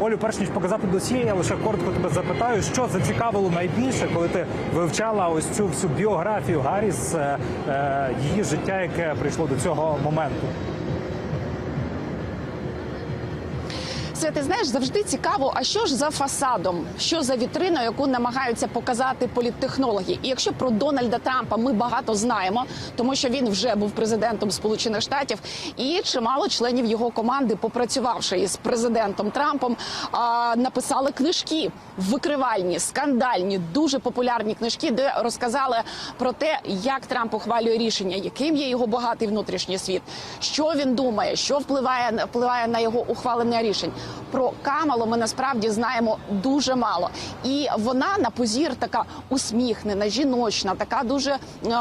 Олю, перш ніж показати досьє, я лише коротко тебе запитаю, що зацікавило найбільше, коли ти вивчала ось цю всю біографію Гарріс, е, е, її життя, яке прийшло до цього моменту. Це ти знаєш завжди цікаво. А що ж за фасадом? Що за вітриною, яку намагаються показати політтехнологи? І якщо про Дональда Трампа ми багато знаємо, тому що він вже був президентом Сполучених Штатів, і чимало членів його команди, попрацювавши із президентом Трампом, написали книжки викривальні, скандальні, дуже популярні книжки, де розказали про те, як Трамп ухвалює рішення, яким є його багатий внутрішній світ, що він думає, що впливає впливає на його ухвалення рішень. Про Камалу ми насправді знаємо дуже мало, і вона на позір така усміхнена, жіночна, така дуже е,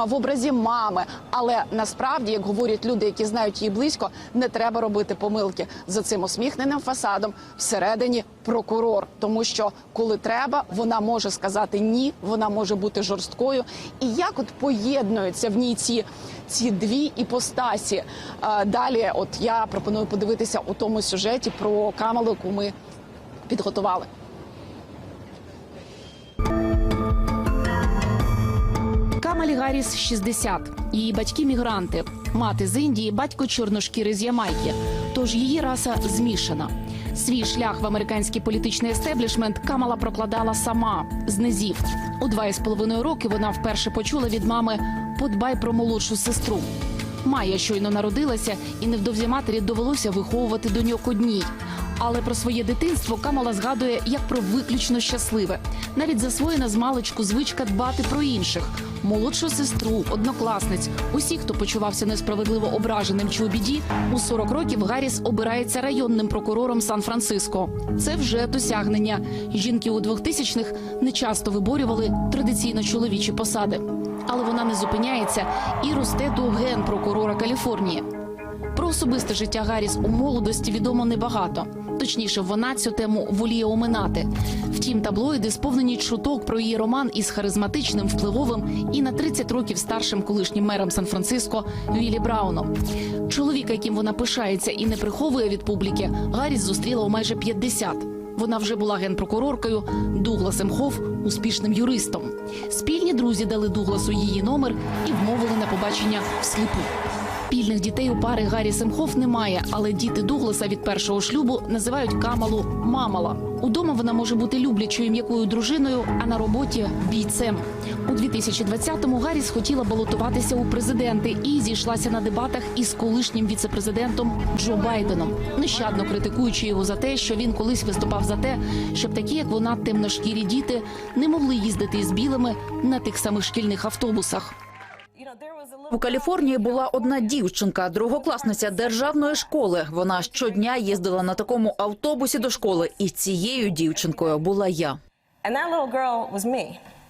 в образі мами. Але насправді, як говорять люди, які знають її близько, не треба робити помилки за цим усміхненим фасадом всередині прокурор, тому що коли треба, вона може сказати ні, вона може бути жорсткою. І як от поєднуються в ній ці, ці дві іпостасі? Е, Далі, от я пропоную подивитися у тому сюжеті про Камалу, яку ми підготували. Камалі Гарріс 60. Її батьки мігранти. Мати з Індії, батько чорношкіри з Ямайки. Тож її раса змішана. Свій шлях в американський політичний естеблішмент Камала прокладала сама з низів. У два із половиною роки вона вперше почула від мами Подбай про молодшу сестру. Майя щойно народилася, і невдовзі матері довелося виховувати доньок одній. Але про своє дитинство Камала згадує як про виключно щасливе. Навіть засвоєна з маличку звичка дбати про інших молодшу сестру, однокласниць. Усі, хто почувався несправедливо ображеним чи у біді, у 40 років Гарріс обирається районним прокурором Сан-Франциско. Це вже досягнення. Жінки у 2000-х не часто виборювали традиційно чоловічі посади. Але вона не зупиняється і росте до генпрокурора Каліфорнії. Про особисте життя Гарріс у молодості відомо небагато. Точніше, вона цю тему воліє оминати. Втім, таблоїди сповнені чуток про її роман із харизматичним, впливовим і на 30 років старшим колишнім мером Сан-Франциско Віллі Брауном. Чоловіка, яким вона пишається і не приховує від публіки, Гарріс зустріла у майже 50. Вона вже була генпрокуроркою, Дугласом Хофф – успішним юристом. Спільні друзі дали Дугласу її номер і вмовили на побачення всліпу. Спільних дітей у пари Гаррі Семхоф немає, але діти Дугласа від першого шлюбу називають Камалу Мамала. Удома вона може бути люблячою м'якою дружиною, а на роботі бійцем. У 2020-му Гарріс хотіла балотуватися у президенти і зійшлася на дебатах із колишнім віцепрезидентом Джо Байденом, нещадно критикуючи його за те, що він колись виступав за те, щоб такі, як вона, темношкірі діти, не могли їздити із білими на тих самих шкільних автобусах. У Каліфорнії була одна дівчинка, другокласниця державної школи. Вона щодня їздила на такому автобусі до школи, і цією дівчинкою була я.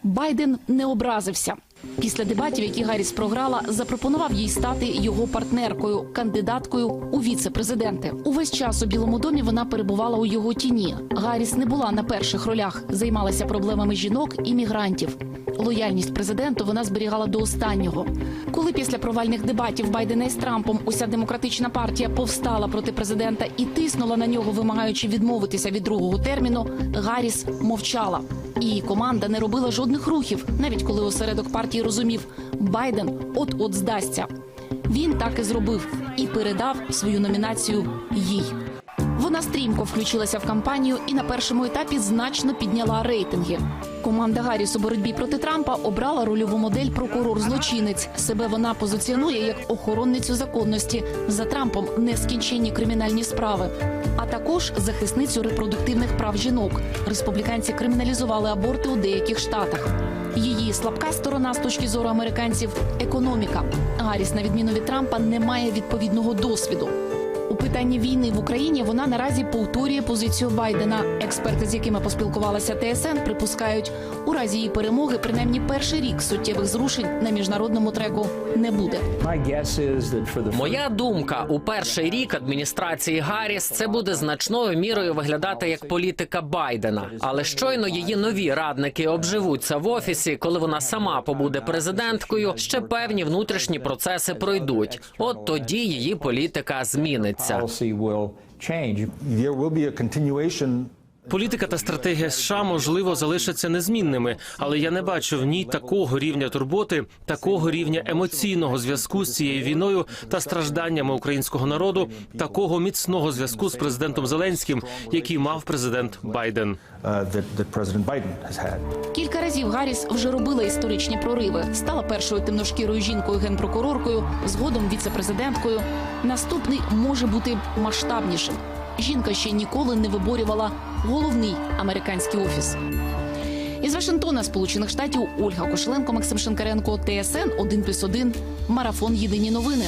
Байден не образився. Після дебатів, які Гарріс програла, запропонував їй стати його партнеркою, кандидаткою у віце-президенти. Увесь час у Білому домі вона перебувала у його тіні. Гарріс не була на перших ролях, займалася проблемами жінок і мігрантів. Лояльність президенту вона зберігала до останнього. Коли після провальних дебатів Байдена із Трампом уся демократична партія повстала проти президента і тиснула на нього, вимагаючи відмовитися від другого терміну, Гарріс мовчала. І команда не робила жодних рухів, навіть коли осередок партії розумів, Байден от-от здасться. Він так і зробив і передав свою номінацію їй. Вона стрімко включилася в кампанію і на першому етапі значно підняла рейтинги. Команда Гарріс у боротьбі проти Трампа обрала рольову модель прокурор-злочинець. Себе вона позиціонує як охоронницю законності за Трампом нескінченні кримінальні справи, а також захисницю репродуктивних прав жінок. Республіканці криміналізували аборти у деяких штатах. Її слабка сторона з точки зору американців економіка. Гарріс, на відміну від Трампа, не має відповідного досвіду. У питанні війни в Україні вона наразі повторює позицію Байдена. Експерти, з якими поспілкувалася ТСН, припускають, у разі її перемоги принаймні перший рік суттєвих зрушень на міжнародному треку не буде. Моя думка у перший рік адміністрації Гарріс це буде значною мірою виглядати як політика Байдена. Але щойно її нові радники обживуться в офісі, коли вона сама побуде президенткою. Ще певні внутрішні процеси пройдуть. От тоді її політика зміниться. Policy will change. There will be a continuation Політика та стратегія США можливо залишаться незмінними, але я не бачу в ній такого рівня турботи, такого рівня емоційного зв'язку з цією війною та стражданнями українського народу, такого міцного зв'язку з президентом Зеленським, який мав президент Байден. uh. Кілька разів Гарріс вже робила історичні прориви. Стала першою темношкірою жінкою генпрокуроркою, згодом віцепрезиденткою. Наступний може бути масштабнішим. Жінка ще ніколи не виборювала головний американський офіс. Із Вашингтона, Сполучених Штатів, Ольга Кошеленко, Максим Шинкаренко, ТСН 1+,1, Марафон Єдині новини.